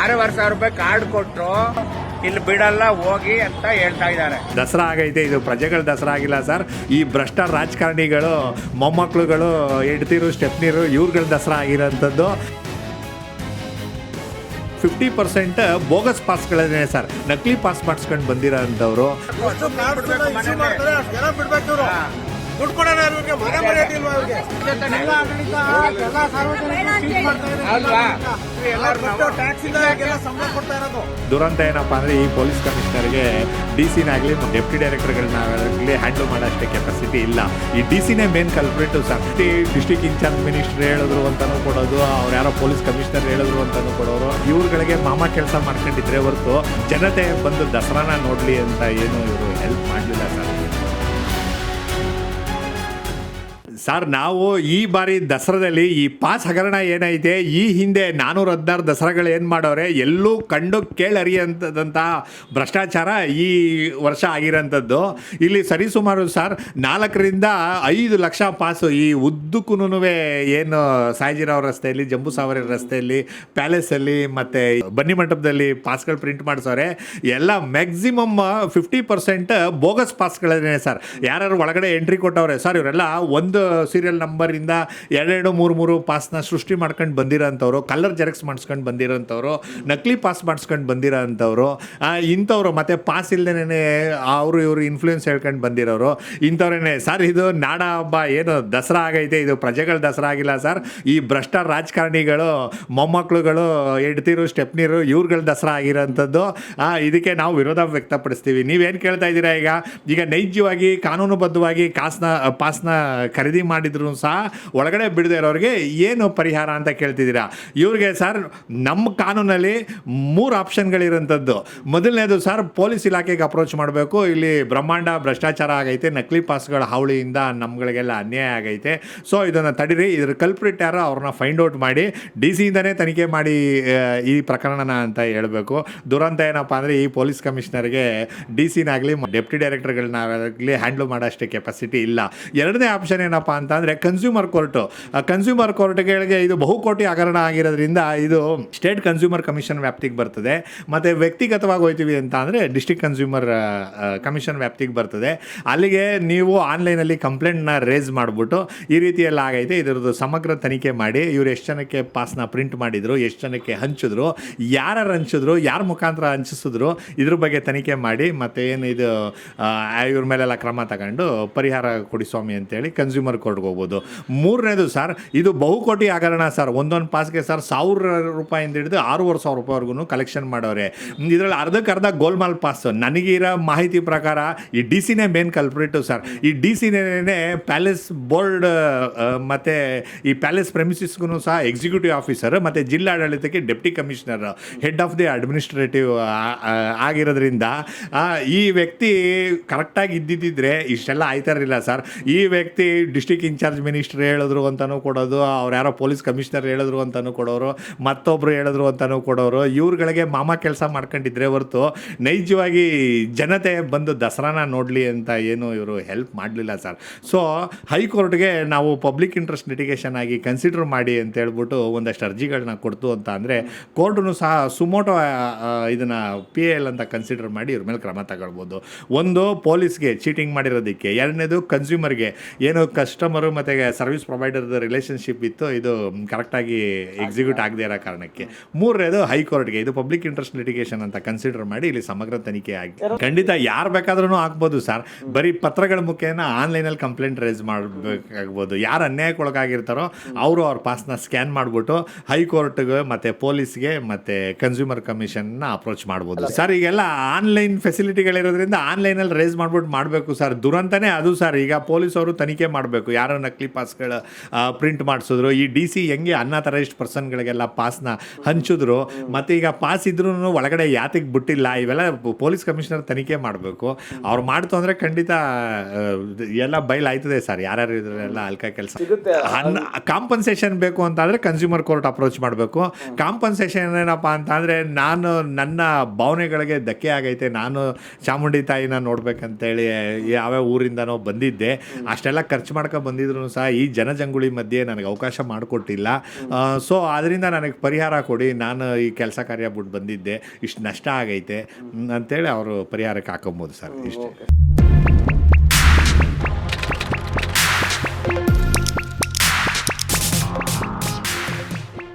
ಆರೂವರೆ ಸಾವಿರ ರೂಪಾಯಿ ಕಾರ್ಡ್ ಕೊಟ್ಟರು ಇಲ್ಲಿ ಬಿಡಲ್ಲ ಹೋಗಿ ಅಂತ ಹೇಳ್ತಾ ಇದ್ದಾರೆ. ದಸರಾ ಆಗೈತೆ ಇದು ಪ್ರಜೆಗಳ ದಸರಾ ಆಗಿಲ್ಲ ಸರ್. ಈ ಭ್ರಷ್ಟ ರಾಜಕಾರಣಿಗಳು ಮೊಮ್ಮಕ್ಕಳುಗಳು ಹೆಡ್ತಿರು ಸ್ಟೆಪ್ನಿರು ಇವ್ರುಗಳ ದಸರಾ ಆಗಿರೋಂಥದ್ದು. ಫಿಫ್ಟಿ ಪರ್ಸೆಂಟ್ ಬೋಗಸ್ ಪಾಸ್ಗಳೇ ಸರ್. ನಕಲಿ ಪಾಸ್ ಮಾಡಿಸ್ಕೊಂಡು ಬಂದಿರೋ ಅಂಥವ್ರು ದುಡ್ಡು ಕೊಡೋಣ ಅವ್ರಿಗೆ ಮನೆ ಮನೆ ಇಲ್ವಾ ಆಡಳಿತ ಎಲ್ಲ ಸಾರ್ವಜನಿಕರು ಇದೆ. ಎಲ್ಲ ಸಂಬಳ ಕೊಡ್ತಾ ಇರೋದು. ದುರಂತ ಏನಪ್ಪಾ ಅಂದ್ರೆ ಈ ಪೊಲೀಸ್ ಕಮಿಷನರ್ಗೆ ಡಿ ಸಿನಾಗಲಿ ಡೆಪ್ಟಿ ಡೈರೆಕ್ಟರ್ಗಳನ್ನಾಗಲಿ ಹ್ಯಾಂಡಲ್ ಮಾಡೋಷ್ಟೇ ಕೆಪಾಸಿಟಿ ಇಲ್ಲ. ಈ ಡಿ ಸಿನೇ ಮೇನ್ ಕಲ್ಪ್ರೇಟು ಸಫ್ಟಿ ಡಿಸ್ಟಿಕ್ ಇನ್ಚಾರ್ಜ್ ಮಿನಿಸ್ಟರ್ ಹೇಳಿದ್ರು ಅಂತಾನು ಕೊಡೋದು ಅವ್ರು ಯಾರೋ ಪೊಲೀಸ್ ಕಮಿಷನರ್ ಹೇಳಿದ್ರು ಅಂತಾನು ಕೊಡೋರು. ಇವ್ರುಗಳಿಗೆ ಮಾಮ ಕೆಲಸ ಮಾಡ್ಕೊಂಡಿದ್ರೆ ಹೊರತು ಜನತೆ ಬಂದು ದಸರಾನ ನೋಡ್ಲಿ ಅಂತ ಏನು ಇವರು ಹೆಲ್ಪ್ ಮಾಡಲಿಲ್ಲ ಸರ್. ಸರ್, ನಾವು ಈ ಬಾರಿ ದಸರಾದಲ್ಲಿ ಈ ಪಾಸ್ ಹಗರಣ ಏನೈತೆ? ಈ ಹಿಂದೆ ನಾನೂರ ಹದಿನಾರು ದಸರಾಗಳು ಏನು ಮಾಡೋರೆ? ಎಲ್ಲೂ ಕಂಡು ಕೇಳರಿಯಂಥದ್ದಂಥ ಭ್ರಷ್ಟಾಚಾರ ಈ ವರ್ಷ ಆಗಿರೋಂಥದ್ದು. ಇಲ್ಲಿ ಸರಿಸುಮಾರು ಸರ್, ನಾಲ್ಕರಿಂದ ಐದು ಲಕ್ಷ ಪಾಸು ಈ ಉದ್ದಕ್ಕೂ ಏನು ಸಾಯಿಜಿರಾವ್ ರಸ್ತೆಯಲ್ಲಿ, ಜಂಬೂ ಸಾವರಿ ರಸ್ತೆಯಲ್ಲಿ, ಪ್ಯಾಲೇಸಲ್ಲಿ ಮತ್ತು ಬನ್ನಿ ಮಂಟಪದಲ್ಲಿ ಪಾಸ್ಗಳು ಪ್ರಿಂಟ್ ಮಾಡಿಸೋರೆ. ಎಲ್ಲ ಮ್ಯಾಕ್ಸಿಮಮ್ ಫಿಫ್ಟಿ ಪರ್ಸೆಂಟ್ ಬೋಗಸ್ ಪಾಸ್ಗಳೇ ಸರ್. ಯಾರು ಒಳಗಡೆ ಎಂಟ್ರಿ ಕೊಟ್ಟವ್ರೆ, ಸರ್, ಇವರೆಲ್ಲ ಒಂದು ಸೀರಿಯಲ್ ನಂಬರಿಂದ ಎರಡೆರಡು ಮೂರು ಮೂರು ಪಾಸ್ನ ಸೃಷ್ಟಿ ಮಾಡ್ಕೊಂಡು ಬಂದಿರೋಂಥವ್ರು ಕಲರ್ ಜೆರಾಕ್ಸ್ ಮಾಡಿಸ್ಕೊಂಡು ಬಂದಿರೋಂಥವ್ರು, ನಕಲಿ ಪಾಸ್ ಮಾಡಿಸ್ಕೊಂಡು ಬಂದಿರೋ ಅಂಥವ್ರು ಇಂಥವ್ರು ಮತ್ತು ಪಾಸ್ ಇಲ್ದೇನೆ ಅವರು ಇವರು ಇನ್ಫ್ಲೂಯೆನ್ಸ್ ಹೇಳ್ಕೊಂಡು ಬಂದಿರೋರು, ಇಂಥವ್ರೇನೆ, ಸರ್, ಇದು ನಾಡ ಹಬ್ಬ, ಏನು ದಸರಾ ಆಗೈತೆ, ಇದು ಪ್ರಜೆಗಳ ದಸರಾ ಆಗಿಲ್ಲ ಸರ್. ಈ ಭ್ರಷ್ಟ ರಾಜಕಾರಣಿಗಳು ಮೊಮ್ಮಕ್ಕಳುಗಳು ಹೆಂಡ್ತಿರು, ಸ್ಟೆಪ್ನಿರು, ಇವ್ರುಗಳ ದಸರಾ ಆಗಿರೋಂಥದ್ದು ಇದಕ್ಕೆ ನಾವು ವಿರೋಧ ವ್ಯಕ್ತಪಡಿಸ್ತೀವಿ. ನೀವೇನು ಕೇಳ್ತಾ ಇದ್ದೀರಾ ಈಗ? ಈಗ ನೈಜವಾಗಿ, ಕಾನೂನುಬದ್ಧವಾಗಿ ಕಾಸ್ನ ಪಾಸ್ನ ಖರೀದಿ ಮಾಡಿದ್ರು ಸಹ ಒಳಗಡೆ ಬಿಡದೆ ಇರೋರಿಗೆ ಏನು ಪರಿಹಾರ ಅಂತ ಕೇಳ್ತಿದ್ದೀರಾ? ಇವ್ರಿಗೆ ಸರ್ ನಮ್ಮ ಕಾನೂನಲ್ಲಿ ಮೂರು ಆಪ್ಷನ್ಗಳಿರೋಂಥದ್ದು ಮೊದಲನೇದು ಸರ್ ಪೊಲೀಸ್ ಇಲಾಖೆಗೆ ಅಪ್ರೋಚ್ ಮಾಡಬೇಕು. ಇಲ್ಲಿ ಬ್ರಹ್ಮಾಂಡ ಭ್ರಷ್ಟಾಚಾರ ಆಗೈತೆ, ನಕಲಿ ಪಾಸ್ಗಳ ಹಾವಳಿಯಿಂದ ನಮ್ಗಳಿಗೆಲ್ಲ ಅನ್ಯಾಯ ಆಗೈತೆ. ಸೊ ಇದನ್ನು ತಡೀರಿ. ಇದ್ರ ಕಲ್ಪ್ರಿಟ್ ಯಾರೋ ಅವ್ರನ್ನ ಫೈಂಡ್ ಔಟ್ ಮಾಡಿ, ಡಿ ಸಿಯಿಂದನೇ ತನಿಖೆ ಮಾಡಿ ಈ ಪ್ರಕರಣನ ಅಂತ ಹೇಳಬೇಕು. ದುರಂತ ಏನಪ್ಪ ಅಂದರೆ ಈ ಪೊಲೀಸ್ ಕಮಿಷನರ್ಗೆ ಡಿ ಸಿನಾಗಲಿ, ಡೆಪ್ಟಿ ಡೈರೆಕ್ಟರ್ಗಳನ್ನಾಗಲಿ ಹ್ಯಾಂಡ್ಲ್ ಮಾಡೋಷ್ಟು ಕೆಪಾಸಿಟಿ ಇಲ್ಲ. ಎರಡನೇ ಆಪ್ಷನ್ ಏನಪ್ಪ ಅಂತ ಅಂದರೆ ಕನ್ಸ್ಯೂಮರ್ ಕೋರ್ಟು ಕನ್ಸ್ಯೂಮರ್ ಕೋರ್ಟ್ಗಳಿಗೆ ಇದು ಬಹುಕೋಟಿ ಹಗರಣ ಆಗಿರೋದ್ರಿಂದ ಇದು ಸ್ಟೇಟ್ ಕನ್ಸ್ಯೂಮರ್ ಕಮಿಷನ್ ವ್ಯಾಪ್ತಿಗೆ ಬರ್ತದೆ. ಮತ್ತು ವ್ಯಕ್ತಿಗತವಾಗಿ ಹೋಯ್ತೀವಿ ಅಂತ ಅಂದರೆ ಡಿಸ್ಟಿಕ್ ಕನ್ಸ್ಯೂಮರ್ ಕಮಿಷನ್ ವ್ಯಾಪ್ತಿಗೆ ಬರ್ತದೆ. ಅಲ್ಲಿಗೆ ನೀವು ಆನ್ಲೈನಲ್ಲಿ ಕಂಪ್ಲೇಂಟ್ನ ರೇಸ್ ಮಾಡಿಬಿಟ್ಟು ಈ ರೀತಿಯೆಲ್ಲ ಆಗೈತೆ. ಇದರದ್ದು ಸಮಗ್ರ ತನಿಖೆ ಮಾಡಿ, ಇವ್ರು ಎಷ್ಟು ಜನಕ್ಕೆ ಪಾಸ್ನ ಪ್ರಿಂಟ್ ಮಾಡಿದ್ರು, ಎಷ್ಟು ಜನಕ್ಕೆ ಹಂಚಿದ್ರು ಯಾರು ಹಂಚಿದ್ರು, ಯಾರ ಮುಖಾಂತರ ಹಂಚಿಸಿದ್ರು, ಇದ್ರ ಬಗ್ಗೆ ತನಿಖೆ ಮಾಡಿ, ಮತ್ತು ಏನು ಇದು ಇವ್ರ ಮೇಲೆಲ್ಲ ಕ್ರಮ ತಗೊಂಡು ಪರಿಹಾರ ಕೊಡಿ ಸ್ವಾಮಿ ಅಂತೇಳಿ ಕನ್ಸ್ಯೂಮರ್ ಕೋರ್ಟ್ಗೆ ಹೋಗ್ಬೋದು ಮೂರನೇದು ಸರ್, ಇದು ಬಹುಕೋಟಿ ಹಗರಣ ಸರ್. ಒಂದೊಂದು ಪಾಸ್ಗೆ ಸರ್, ಸಾವಿರ ರೂಪಾಯಿಂದ ಹಿಡಿದು ಆರೂವರೆ ಸಾವಿರ ರೂಪಾಯಿವರೆಗೂ ಕಲೆಕ್ಷನ್ ಮಾಡೋರೆ. ಇದರಲ್ಲಿ ಅರ್ಧಕ್ಕೆ ಅರ್ಧ ಗೋಲ್ಮಾಲ್ ಪಾಸ್. ನನಗಿರೋ ಮಾಹಿತಿ ಪ್ರಕಾರ ಈ ಡಿ ಸಿನೇ ಮೇನ್ ಕಲ್ಪ್ರೇಟು ಸರ್. ಈ ಡಿ ಸಿನೇ ಪ್ಯಾಲೇಸ್ ಬೋರ್ಡ್ ಮತ್ತು ಈ ಪ್ಯಾಲೇಸ್ ಪ್ರೆಮಿಸಿಸ್ಗೂ ಸಹ ಎಕ್ಸಿಕ್ಯೂಟಿವ್ ಆಫೀಸರ್ ಮತ್ತು ಜಿಲ್ಲಾಡಳಿತಕ್ಕೆ deputy commissioner head of the administrative ಆಗಿರೋದ್ರಿಂದ ಈ ವ್ಯಕ್ತಿ ಕರೆಕ್ಟಾಗಿ ಇದ್ದಿದ್ದರೆ ಇಷ್ಟೆಲ್ಲ ಆಯ್ತಾ ಇರಲಿಲ್ಲ ಸರ್. ಈ ವ್ಯಕ್ತಿ ಡಿಸ್ಟಿಕ್ ಇನ್ಚಾರ್ಜ್ ಮಿನಿಸ್ಟರ್ ಹೇಳಿದ್ರು ಅಂತಲೂ ಕೊಡೋದು, ಅವ್ರು ಯಾರೋ ಪೊಲೀಸ್ ಕಮಿಷನರ್ ಹೇಳಿದ್ರು ಅಂತಲೂ ಕೊಡೋರು ಮತ್ತೊಬ್ಬರು ಹೇಳಿದ್ರು ಅಂತಲೂ ಕೊಡೋರು. ಇವ್ರುಗಳಿಗೆ ಮಾಮ ಕೆಲಸ ಮಾಡ್ಕೊಂಡಿದ್ರೆ ಹೊರತು ನೈಜವಾಗಿ ಜನತೆ ಬಂದು ದಸರಾನ ನೋಡಲಿ ಅಂತ ಏನು ಇವರು ಹೆಲ್ಪ್ ಮಾಡಲಿಲ್ಲ ಸರ್. ಸೊ ಹೈಕೋರ್ಟ್ಗೆ ನಾವು ಪಬ್ಲಿಕ್ ಇಂಟ್ರೆಸ್ಟ್ ಲಿಟಿಗೇಷನ್ ಆಗಿ ಕನ್ಸಿಡರ್ ಮಾಡಿ ಅಂತ ಹೇಳ್ಬಿಟ್ಟು ಒಂದಷ್ಟು ಅರ್ಜಿಗಳನ್ನ ಕೊಡ್ತು ಅಂತ ಅಂದರೆ ಕೋರ್ಟು ಸಹ ಸುಮೋಟೋ ಇದನ್ನು ಪಿ ಎಲ್ ಅಂತ ಕನ್ಸಿಡರ್ ಮಾಡಿ ಇವ್ರ ಮೇಲೆ ಕ್ರಮ ತಗೊಳ್ಬೋದು. ಒಂದು, ಪೊಲೀಸ್ಗೆ ಚೀಟಿಂಗ್ ಮಾಡಿರೋದಕ್ಕೆ. ಎರಡನೇದು ಕನ್ಸ್ಯೂಮರ್ಗೆ ಏನು ಕಸ್ಟಮರು ಮತ್ತು ಸರ್ವಿಸ್ ಪ್ರೊವೈಡರ್ದ ರಿಲೇಷನ್ಶಿಪ್ ಇತ್ತು. ಇದು ಕರೆಕ್ಟಾಗಿ ಎಕ್ಸಿಕ್ಯೂಟ್ ಆಗದೇ ಇರೋ ಕಾರಣಕ್ಕೆ. ಮೂರನೇದು ಹೈಕೋರ್ಟ್ಗೆ ಇದು ಪಬ್ಲಿಕ್ ಇಂಟ್ರೆಸ್ಟ್ ಲಿಟಿಗೇಷನ್ ಅಂತ ಕನ್ಸಿಡರ್ ಮಾಡಿ ಇಲ್ಲಿ ಸಮಗ್ರ ತನಿಖೆ ಆಗಿ. ಖಂಡಿತ ಯಾರು ಬೇಕಾದ್ರೂ ಆಗ್ಬೋದು ಸರ್ ಬರೀ ಪತ್ರಗಳ ಮುಖೇನ ಆನ್ಲೈನಲ್ಲಿ ಕಂಪ್ಲೇಂಟ್ ರೇಸ್ ಮಾಡಬೇಕಾಗ್ಬೋದು. ಯಾರು ಅನ್ಯಾಯಕ್ಕೊಳಗಾಗಿರ್ತಾರೋ ಅವರು ಅವ್ರ ಪಾಸ್ನ ಸ್ಕ್ಯಾನ್ ಮಾಡಿಬಿಟ್ಟು ಹೈಕೋರ್ಟ್ಗೆ ಮತ್ತು ಪೊಲೀಸ್ಗೆ ಮತ್ತು ಕನ್ಸ್ಯೂಮರ್ ಕಮಿಷನ್ನ ಅಪ್ರೋಚ್ ಮಾಡ್ಬೋದು. ಸರ್ ಈಗೆಲ್ಲ ಆನ್ಲೈನ್ ಫೆಸಿಲಿಟಿಗಳಿರೋದ್ರಿಂದ ಆನ್ಲೈನಲ್ಲಿ ರೇಸ್ ಮಾಡ್ಬಿಟ್ಟು ಮಾಡಬೇಕು ಸರ್ ದುರಂತನೇ ಅದು ಸರ್ ಈಗ ಪೊಲೀಸ್ ಅವರು ತನಿಖೆ ಮಾಡಬೇಕು. ಯಾರೋ ನಕಲಿ ಪಾಸ್ಗಳು ಪ್ರಿಂಟ್ ಮಾಡಿಸಿದ್ರು. ಈ ಡಿ ಸಿ ಹೆಂಗೆ ಅನ್ಅಥರೈಸ್ಡ್ ಪರ್ಸನ್ಗಳಿಗೆಲ್ಲ ಪಾಸ್ನ ಹಂಚಿದ್ರು. ಮತ್ತು ಈಗ ಪಾಸ್ ಇದ್ರೂ ಒಳಗಡೆ ಯಾತಿಗೆ ಬಿಟ್ಟಿಲ್ಲ ಇವೆಲ್ಲ ಪೊಲೀಸ್ ಕಮಿಷನರ್ ತನಿಖೆ ಮಾಡಬೇಕು. ಅವ್ರು ಮಾಡ್ತು ಅಂದರೆ ಖಂಡಿತ ಎಲ್ಲ ಎಲ್ಲ ಆಯ್ತದೆ ಸರ್. ಯಾರ್ಯಾರು ಇದ್ರೆಲ್ಲ ಅಲ್ಕ ಕೆಲಸ. ಕಾಂಪನ್ಸೇಷನ್ ಬೇಕು ಅಂತಂದರೆ ಕನ್ಸ್ಯೂಮರ್ ಕೋರ್ಟ್ ಅಪ್ರೋಚ್ ಮಾಡಬೇಕು. ಕಾಂಪನ್ಸೇಷನ್ ಏನಪ್ಪ ಅಂತಂದರೆ ನಾನು ನನ್ನ ಭಾವನೆಗಳಿಗೆ ಧಕ್ಕೆ ಆಗೈತೆ. ನಾನು ಚಾಮುಂಡಿ ತಾಯಿನ ನೋಡ್ಬೇಕಂತೇಳಿ ಯಾವ್ಯಾವ ಊರಿಂದನೋ ಬಂದಿದ್ದೆ. ಅಷ್ಟೆಲ್ಲ ಖರ್ಚು ಮಾಡ್ಕೊಂಡು ತನಕ ಬಂದಿದ್ರು ಸಹ ಈ ಜನಜಂಗುಳಿ ಮಧ್ಯೆ ನನಗೆ ಅವಕಾಶ ಮಾಡಿಕೊಟ್ಟಿಲ್ಲ. ಸೊ ಅದರಿಂದ ನನಗೆ ಪರಿಹಾರ ಕೊಡಿ, ನಾನು ಈ ಕೆಲಸ ಕಾರ್ಯ ಬಿಟ್ಟು ಬಂದಿದ್ದೆ, ಇಷ್ಟು ನಷ್ಟ ಆಗೈತೆ ಅಂತೇಳಿ ಅವರು ಪರಿಹಾರಕ್ಕೆ ಹಾಕೊಬೋದು ಸರ್, ಇಷ್ಟೇ.